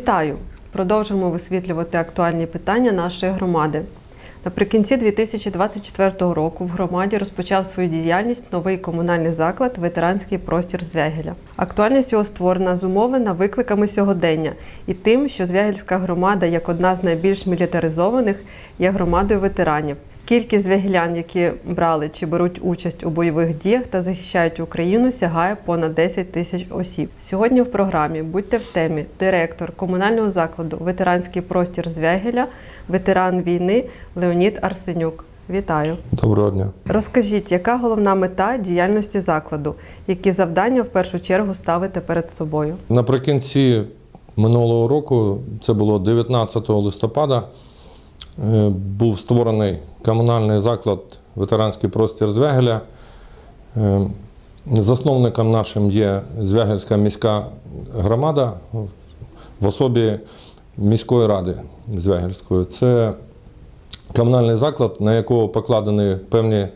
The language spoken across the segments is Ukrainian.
Вітаю! Продовжуємо висвітлювати актуальні питання нашої громади. Наприкінці 2024 року в громаді розпочав свою діяльність новий комунальний заклад Ветеранський простір Звягеля. Актуальність його створена зумовлена викликами сьогодення і тим, що Звягельська громада, як одна з найбільш мілітаризованих, є громадою ветеранів. Кількість звягелян, які брали чи беруть участь у бойових діях та захищають Україну, сягає понад 10 тисяч осіб. Сьогодні в програмі будьте в темі директор комунального закладу Ветеранський простір Звягеля, ветеран війни Леонід Арсенюк. Вітаю! Доброго дня. Розкажіть, яка головна мета діяльності закладу, які завдання в першу чергу ставите перед собою? Наприкінці минулого року, це було 19 листопада, був створений комунальний заклад Ветеранський простір Звягеля. Е, Засновником нашим є Звягельська міська громада в особі міської ради Звягельської. Це комунальний заклад, на якого покладені певні,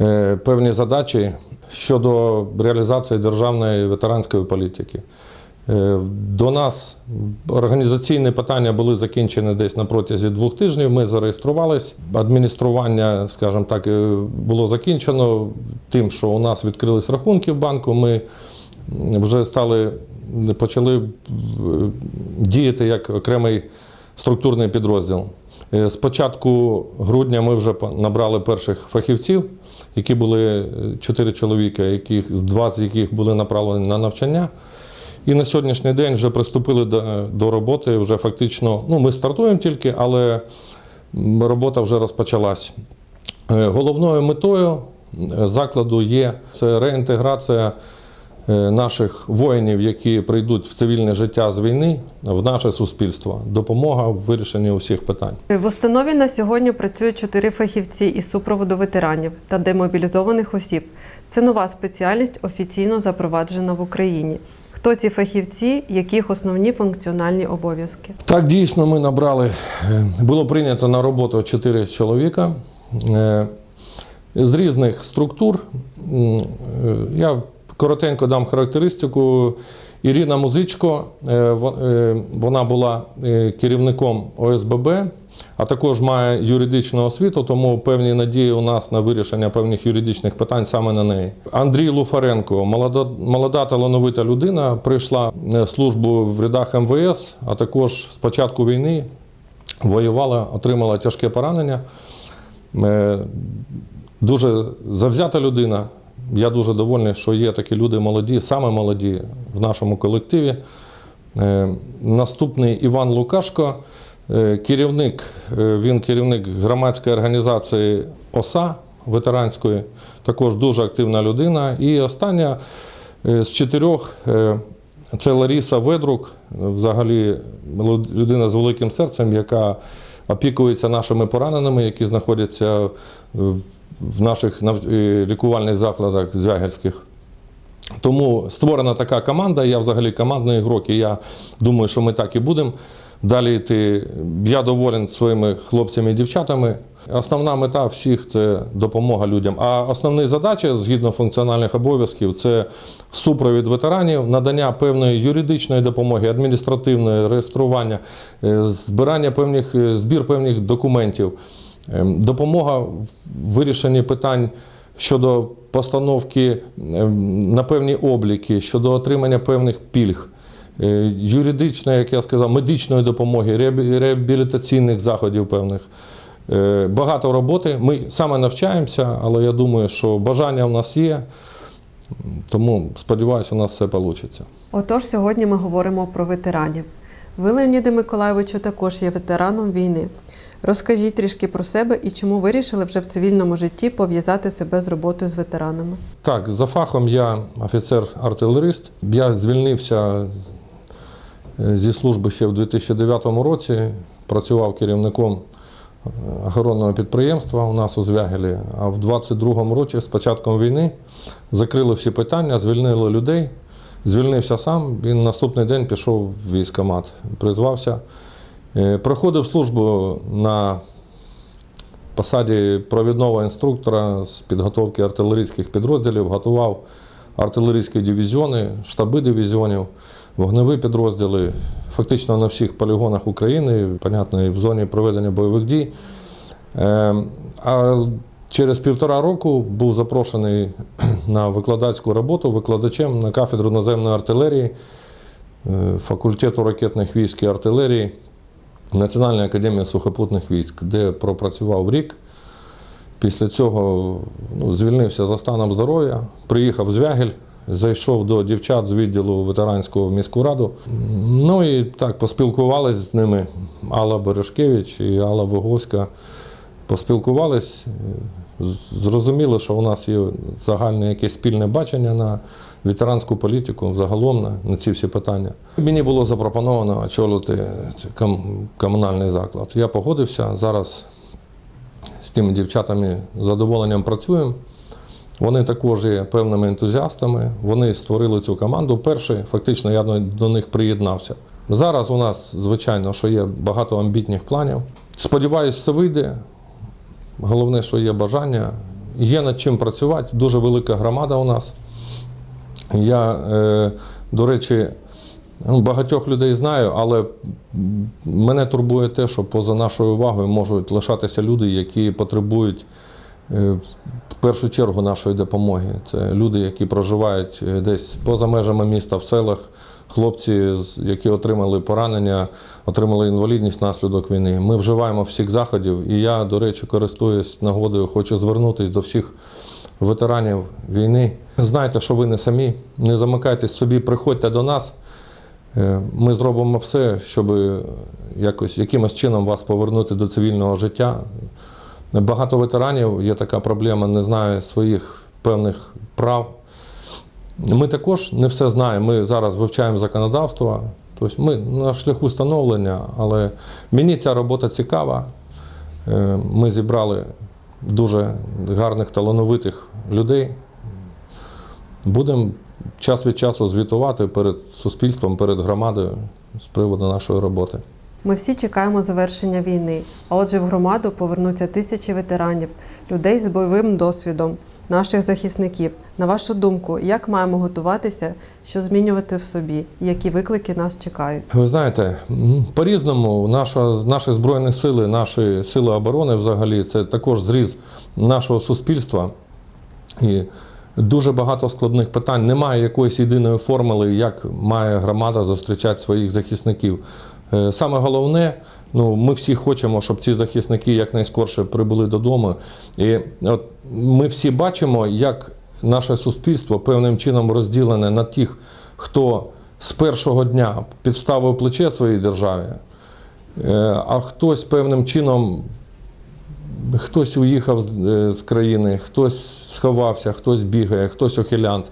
е, певні задачі щодо реалізації державної ветеранської політики. Е, До нас організаційні питання були закінчені десь на протязі двох тижнів. Ми зареєструвались. Адміністрування, скажімо так, е, було закінчено тим, що у нас відкрились рахунки в банку. Ми вже стали почали е, діяти як окремий структурний підрозділ. З початку грудня ми вже набрали перших фахівців, які були чотири чоловіка, яких два з яких були направлені на навчання. І на сьогоднішній день вже приступили до, до роботи. Вже фактично, ну ми стартуємо тільки, але робота вже розпочалась. Е, Головною метою е, закладу є це реінтеграція е, наших воїнів, які прийдуть в цивільне життя з війни, в наше суспільство. Допомога в вирішенні усіх питань. В установі на сьогодні працюють чотири фахівці із супроводу ветеранів та демобілізованих осіб. Це нова спеціальність, офіційно запроваджена в Україні. Хто ці фахівці, яких основні функціональні обов'язки? Так, дійсно, ми набрали. е, Було прийнято на роботу 4 чоловіка е, з різних структур. Е, Я коротенько дам характеристику. Ірина Музичко, во- вона була керівником ОСББ, а також має юридичну освіту, тому певні надії у нас на вирішення певних юридичних питань саме на неї. Андрій Луфаренко, молода, молода талановита людина, прийшла е, службу в рядах МВС, а також з початку війни воювала, отримала тяжке поранення. Е, Дуже завзята людина. Я дуже довольний, що є такі люди молоді, саме молоді в нашому колективі. Е, Наступний Іван Лукашко, керівник, е, він керівник громадської організації ОСА ветеранської, також дуже активна людина. І остання е, з чотирьох е, це Ларіса Ведрук, взагалі людина з великим серцем, яка опікується нашими пораненими, які знаходяться в наших е, лікувальних закладах звягельських. Тому створена така команда, я взагалі командний ігрок, і я думаю, що ми так і будемо далі йти. Я доволен своїми хлопцями і дівчатами. Основна мета всіх це допомога людям. А основні задачі згідно функціональних обов'язків це супровід ветеранів, надання певної юридичної допомоги, адміністративної реєстрування, е, збирання певних е, збір певних документів, Ем, допомога в вирішенні питань щодо постановки ем, на певні обліки, щодо отримання певних пільг, юридичної, як я сказав, медичної допомоги, реабі- реабілітаційних заходів певних. Е, Багато роботи. Ми саме навчаємося, але я думаю, що бажання в нас є. Тому сподіваюся, у нас все вийде. Отож, сьогодні ми говоримо про ветеранів. Ви, Леоніде Миколайовичу, також є ветераном війни. Розкажіть трішки про себе і чому вирішили вже в цивільному житті пов'язати себе з роботою з ветеранами. Так, за фахом я офіцер-артилерист. Я звільнився е, зі служби ще в 2009 році. Працював керівником е, охоронного підприємства у нас у Звягелі. А в 22-му році, з початком війни, закрили всі питання, звільнили людей. Звільнився сам. Він наступний день пішов в військкомат, призвався. Е, Проходив службу на посаді провідного інструктора з підготовки артилерійських підрозділів, готував артилерійські дивізіони, штаби дивізіонів, вогневі підрозділи, фактично на всіх полігонах України, понятно, і в зоні проведення бойових дій. Е, А через півтора року був запрошений на викладацьку роботу викладачем на кафедру наземної артилерії е, факультету ракетних військ і артилерії Національної академії сухопутних військ, де пропрацював рік. Після цього ну, звільнився за станом здоров'я, приїхав в Звягель, зайшов до дівчат з відділу ветеранського в міську раду. Ну і так поспілкувалися з ними Алла Бережкевич і Алла Воговська. Поспілкувались, зрозуміли, що у нас є загальне якесь спільне бачення на ветеранську політику, загалом на, на ці всі питання. Мені було запропоновано очолити ком- комунальний заклад. Я погодився. Зараз з тими дівчатами з задоволенням працюємо. Вони також є певними ентузіастами. Вони створили цю команду. Перший, фактично, я до- них приєднався. Зараз у нас, звичайно, що є багато амбітних планів. Сподіваюсь, все вийде. Головне, що є бажання. Є над чим працювати. Дуже велика громада у нас. Я, е, до речі, багатьох людей знаю, але мене турбує те, що поза нашою увагою можуть лишатися люди, які потребують в першу чергу нашої допомоги. Це люди, які проживають е, десь поза межами міста, в селах, хлопці, які отримали поранення, отримали інвалідність внаслідок війни. Ми вживаємо всіх заходів, і я, до речі, користуюсь нагодою, хочу звернутися до всіх ветеранів війни. Знайте, що ви не самі, не замикайтесь собі, приходьте до нас. Е, Ми зробимо все, щоб якось якимось чином вас повернути до цивільного життя. Багато ветеранів є така проблема, не знає своїх певних прав. Ми також не все знаємо. Ми зараз вивчаємо законодавство. Тобто ми на шляху становлення, але мені ця робота цікава. Е, Ми зібрали дуже гарних талановитих людей. Будемо час від часу звітувати перед суспільством, перед громадою з приводу нашої роботи. Ми всі чекаємо завершення війни. А отже, в громаду повернуться тисячі ветеранів, людей з бойовим досвідом, наших захисників. На вашу думку, як маємо готуватися, що змінювати в собі, які виклики нас чекають? Ви знаєте, по-різному наша, наші збройні сили, наші сили оборони взагалі це також зріз нашого суспільства. І дуже багато складних питань. Немає якоїсь єдиної формули, як має громада зустрічати своїх захисників. Е, Саме головне, ну, ми всі хочемо, щоб ці захисники якнайскорше прибули додому. І от ми всі бачимо, як наше суспільство певним чином розділене на тих, хто з першого дня підставив плече своїй державі, е, а хтось певним чином хтось уїхав з- е, країни, хтось сховався, хтось бігає, хтось ухилянт.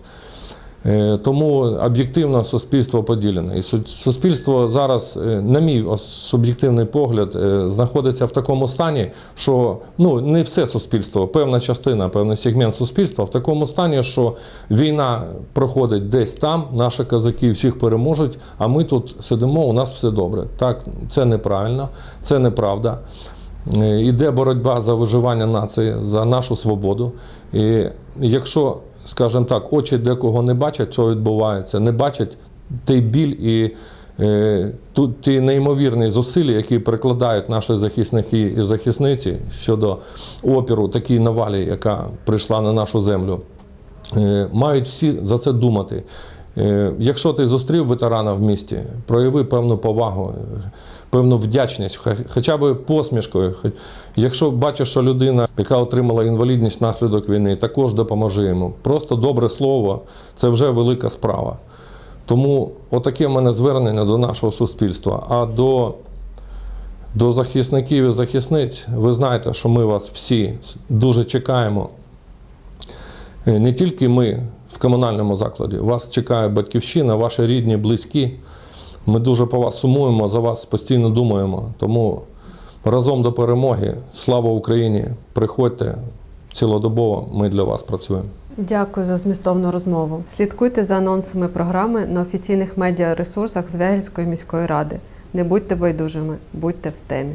Е, Тому об'єктивно суспільство поділене. І суспільство зараз, е, на мій суб'єктивний погляд, е, знаходиться в такому стані, що ну, не все суспільство, певна частина, певний сегмент суспільства в такому стані, що війна проходить десь там, наші козаки всіх переможуть, а ми тут сидимо, у нас все добре. Так, це неправильно, це неправда. Іде боротьба за виживання нації, за нашу свободу. І якщо, скажімо так, очі декого не бачать, що відбувається, не бачать той біль і е, ту- ті неймовірні зусилля, які прикладають наші захисники і захисниці щодо опіру такій навалі, яка прийшла на нашу землю. Е, мають всі за це думати. Е, Якщо ти зустрів ветерана в місті, прояви певну повагу, е, певну вдячність, хоча б посмішкою. Якщо бачиш, що людина, яка отримала інвалідність внаслідок війни, також допоможи йому. Просто добре слово це вже велика справа. Тому отаке в мене звернення до нашого суспільства. А до, до захисників і захисниць, ви знаєте, що ми вас всі дуже чекаємо. Е, Не тільки ми в комунальному закладі, вас чекає батьківщина, ваші рідні, близькі. Ми дуже по вас сумуємо, за вас постійно думаємо. Тому разом до перемоги. Слава Україні! Приходьте цілодобово, ми для вас працюємо. Дякую за змістовну розмову. Слідкуйте за анонсами програми на офіційних медіаресурсах Звягільської міської ради. Не будьте байдужими, будьте в темі.